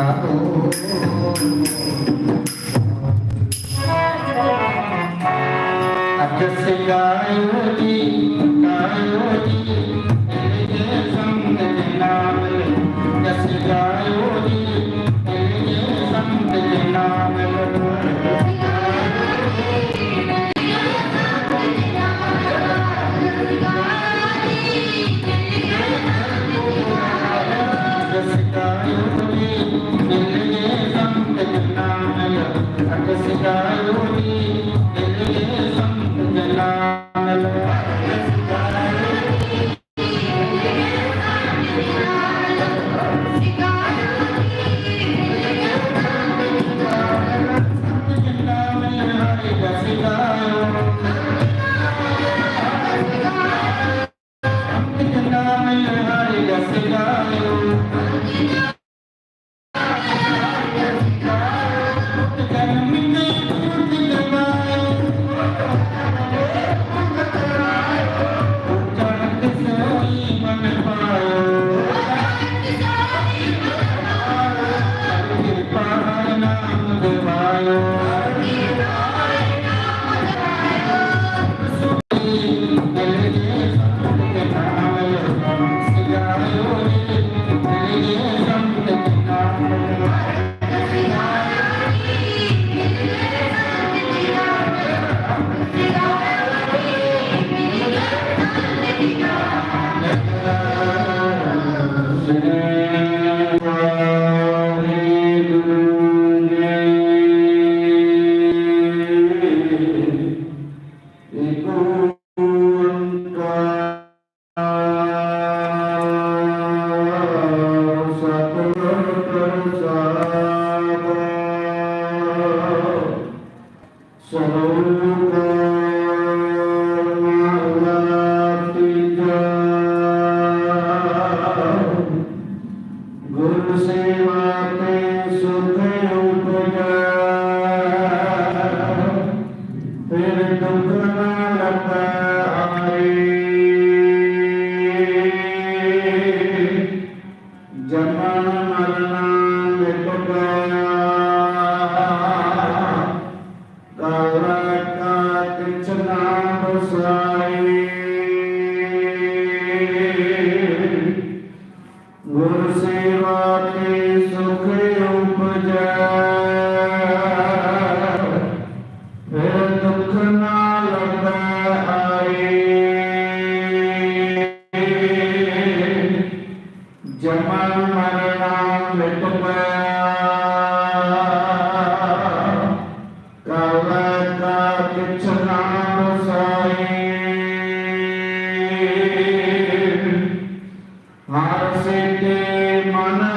Oh,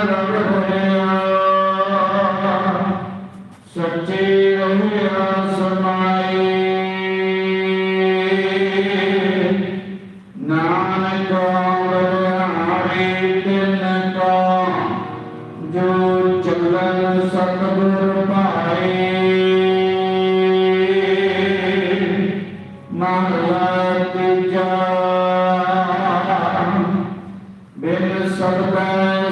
ਰੰਗ ਹੋਇਆ ਸੱਚੇ ਰਹਿਆ ਸਮਾਏ ਨਾਨਕ ਰਹਾਵੇ ਤਿਨ ਕਾ ਜੋ ਚੰਗਨ ਸਤਿਗੁਰ ਪਾਏ ਮਹਾਰਾਜ ਜਾ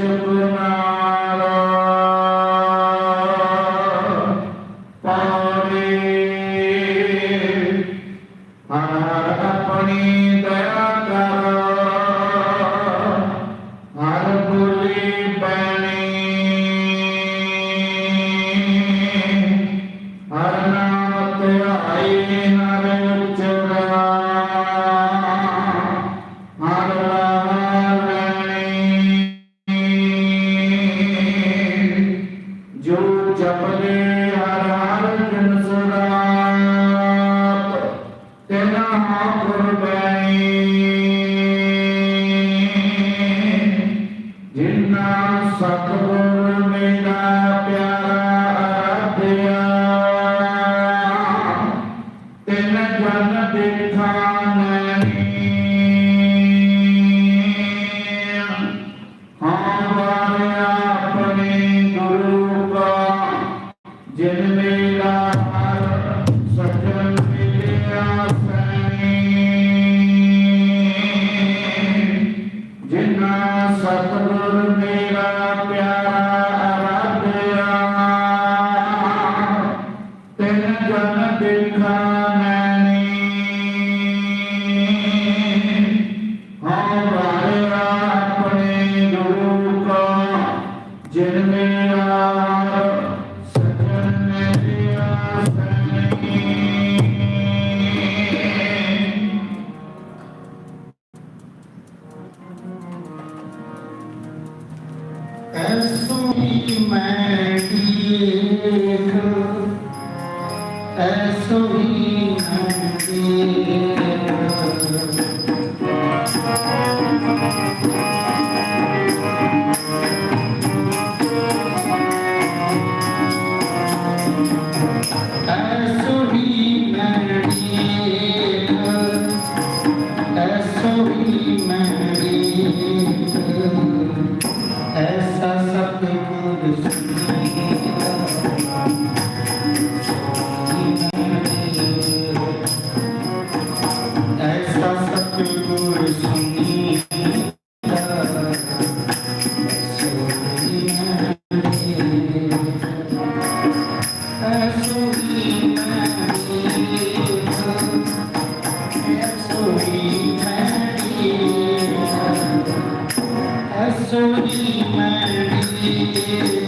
চতুর্ণ ਐਸੋ ਹੀ ਮੈਂ ਦੇਖ? ਐਸੋ ਹੀ ਐਸੋ ਹੀ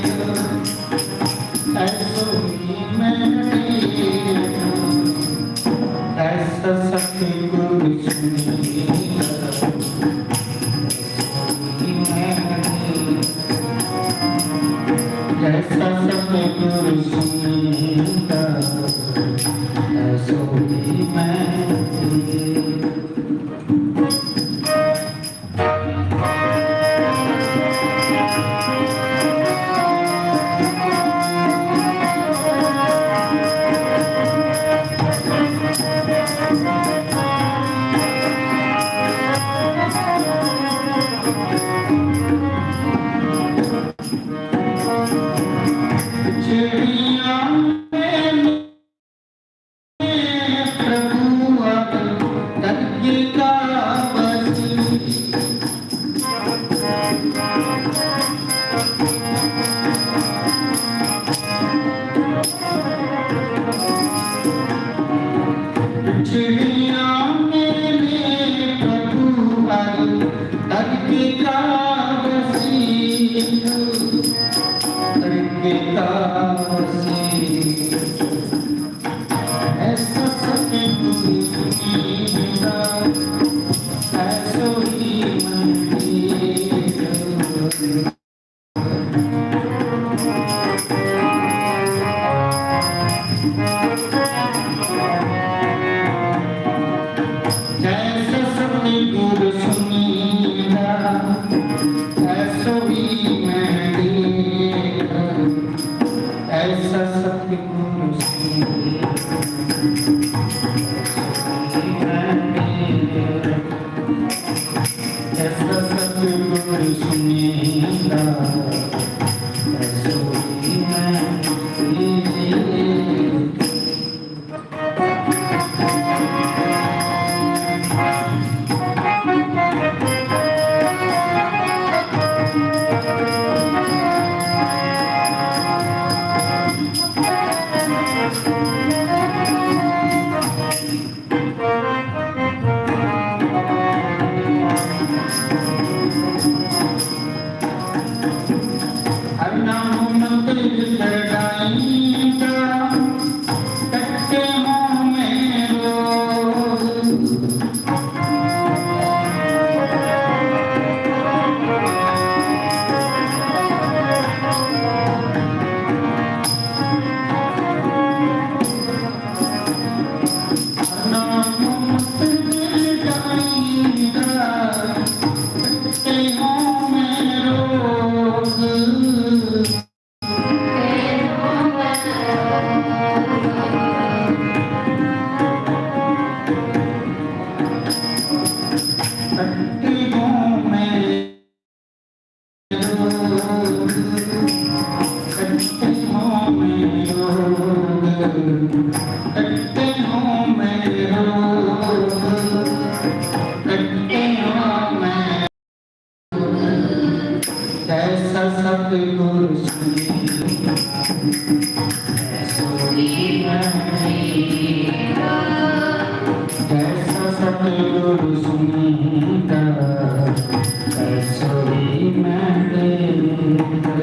ਸੁਣੀ ਸੋਈ ਜੈਸਾ ਸਤਿਗੁਰ ਮੈਂ ਦੇਦਾ